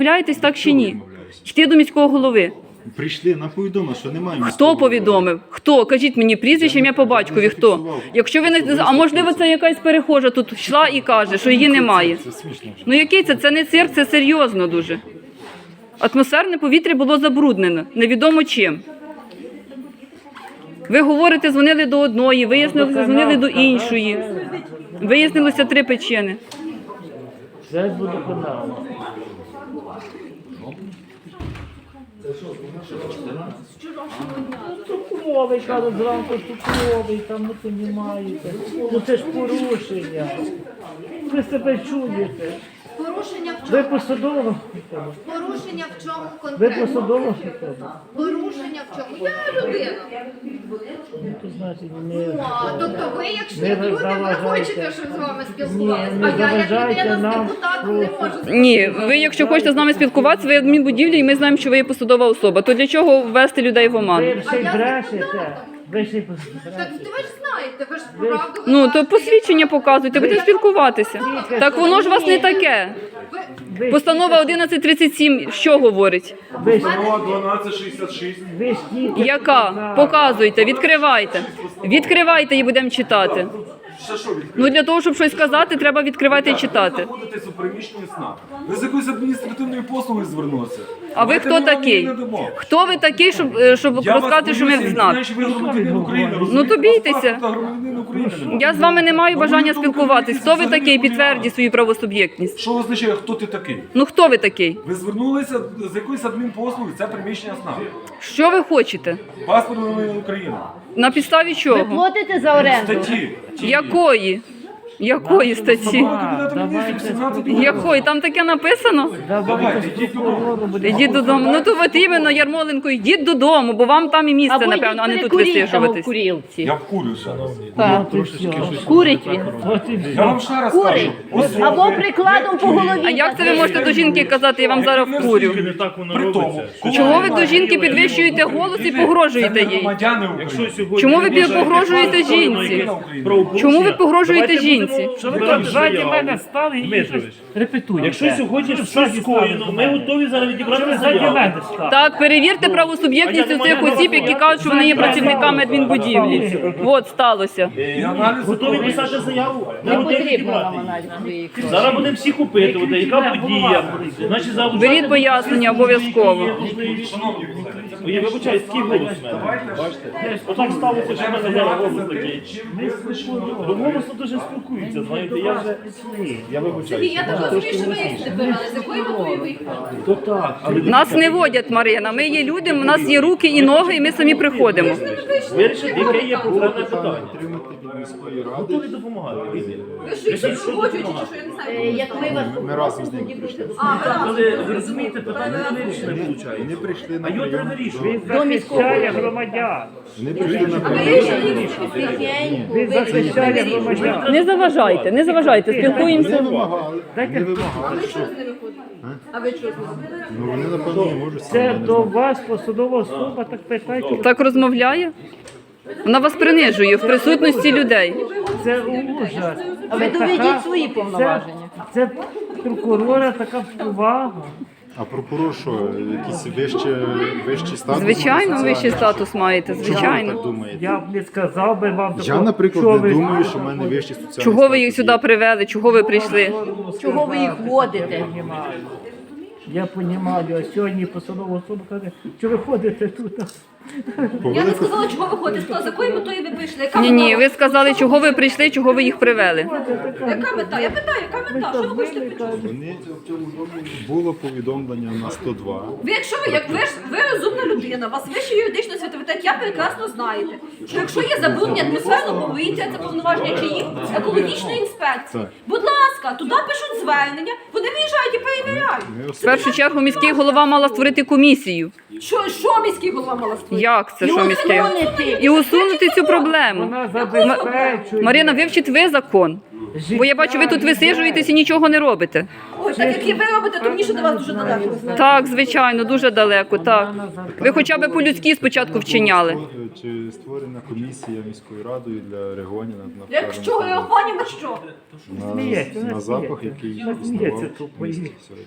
Відмовляєтесь так чи ні? Йти до міського голови. Прийшли на повідомлення, що немає Хто міського повідомив? Хто? Кажіть мені прізвище, ім'я по батькові. Хто? Якщо ви не а можливо, це якась перехожа тут йшла і каже, що її немає. Це смішно вже. Ну який це? Це не цирк, це серйозно дуже. Атмосферне повітря було забруднене, невідомо чим. Ви говорите, дзвонили до одної, вияснили, дзвонили до іншої. Вияснилося три причини. Це буде канал. Стуковий, кажуть, зранку стуковий, там не маєте. Ну це ж порушення. Ви себе чуєте. Порушення в Ви чому? посадова? Порушення в чому Ви конкретно? посадова? Порушення в чому? Я людина. Ну, то значить, не... Ну, а, тобто ви, якщо Не люди, ви заважайте. хочете, щоб з вами спілкувалися. Ні, не А я як заважайте людина з нам депутатом не просто. можу. Ні, ви якщо хочете з нами спілкуватися, ви адмінбудівлі, і ми знаємо, що ви є посадова особа. То для чого ввести людей в оману? Ви ще й я брешете. Ви ще Так брешете. ви ж знаєте, ви ж правду Ну то кажете. посвідчення показуйте, будемо спілкуватися. Так воно ж у вас не таке. Ви- Ви- Постанова 1137 що говорить? Ви ж- Постанова 1266. ви ж тільки Яка? сказали. Показуйте, відкривайте. Відкривайте і будемо читати. Ще що відкрити? Ну для того, щоб щось сказати, треба відкривати і Ви читати. знаходитесь у приміщенні сна. Ви з якоюсь адміністративною послугою звернулися. А ви хто такий? Хто ви такий, щоб, е, щоб Я розказати, що ми в знак? ви громадянин України. Ну, то бійтеся. Я з вами не маю бажання спілкуватись. Хто ви такий? не Підтвердіть свою правосуб'єктність. Що означає, хто ти такий? Ну хто ви такий? Ви звернулися з якоюсь адмінпослугою, це приміщення сна. Що ви хочете? Паспорт громадянина України. На підставі чого? Ви платите за оренду? Статті. Якої? Якої статті? Постанова Кабінету Міністрів 17 Якої? Там таке написано? Давайте, йдіть додому. Ну то от іменно, Ярмоленко, йдіть додому, бо вам там і місце, Або напевно, а не тут у висижуватись. курілці. Я вкурю зараз. Так. Курить він. От і Я вам ще раз Курить. кажу. особи, Або прикладом по голові. А як це ви можете до жінки казати, я вам зараз вкурю? Не так воно При тому, коли Чого ви до жінки підвищуєте голос і погрожуєте Це не їй? громадяни України. Чому ви погрожуєте жінці? Чому ви погрожуєте жінці? Що ви там ззаді мене стали і щось репетуєте? Якщо сьогодні щось скоєно, ми готові зараз відібрати заяву. мене? Так, перевірте правосуб'єктність у цих осіб, які кажуть, що вони є працівниками адмінбудівлі. От сталося. Готові писати заяву. Не потрібно нам аналіз. Зараз будемо всіх опитувати, яка подія. Беріть пояснення обов'язково. Я вибачаюсь, який голос в мене. Бачите? Отак сталося, що в мене зараз голос такий. До голосу дуже спілкуються, знаєте, я вже... Я вибачаюсь. Я так розумію, що ви їх не вигнали. З якою метою ви виїхали? То так, але Нас не водять, Марина. Ми є люди, у нас є руки і ноги, і ми самі приходимо. Вирішити, яке є проблемне питання. Отримати від міської ради. Готові допомагати. Ви що, погоджуєте, чи що я не знаю? Е, Як ми вас Ми разом з ними прийшли. А, Але ви розумієте, питання не вирішене, виходить. Вони прийшли на А його треба прийом. вирішувати. Захищає громадян. Вони прийшли на ви прийом. ще тихенько, Він захищає громадян. Не заважайте, не заважайте, Вони спілкуємося. вимагали. Вони вимагали, ви що з ними ходите? А ви чого з ними ну вони напевно не можуть Це самі. до вас посадова особа, так питайте. Так розмовляє? Вона вас принижує в присутності людей. Це ужас. А ви доведіть свої повноваження. Це прокурора така повага. А прокурор що, якийсь вище, вищий статус? Звичайно, має вищий соціальний? статус маєте, Чому ви так звичайно. думаєте? Я б не сказав би вам Я, такого, наприклад, що не ви- думаю, що в мене вищий соціальний Чого ви їх статус сюди є. привели? Чого ви прийшли? Чого ви їх водите? Я понімаю. Я понімаю, а сьогодні посадова особа каже, що ви ходите тут. Я не сказала, чого ви ходите. Сказала, з якою метою ви прийшли? Яка Ні, ні, ви сказали, чого ви прийшли, чого ви їх привели. Яка мета? Я питаю, яка мета? Що ви хочете почути? Вони було повідомлення на 102. Ви якщо ви як ви ж ви розумна людина, у вас вищий юридичний світовитет, я прекрасно знаєте, що якщо є забруднення атмосферного повітря, це повноваження чиї екологічної інспекції. Будь ласка, туди пишуть звернення, вони виїжджають і перевіряють. В першу чергу міський голова мала створити комісію. Що, що міський голова мала створити? Як це, що міський? усунути. І усунути цю проблему. Вона забезпечує. Марина, вивчіть ви закон. Бо я бачу, ви тут висижуєтесь і нічого не робите. Ой, так як і ви робите, то мені ще до вас дуже далеко. Так, звичайно, дуже далеко. Так. Ви хоча б по-людськи спочатку вчиняли. Чи створена комісія міською радою для реагування на, Якщо вказану реагування на що? на, на запах, який існував в місті сьогодні.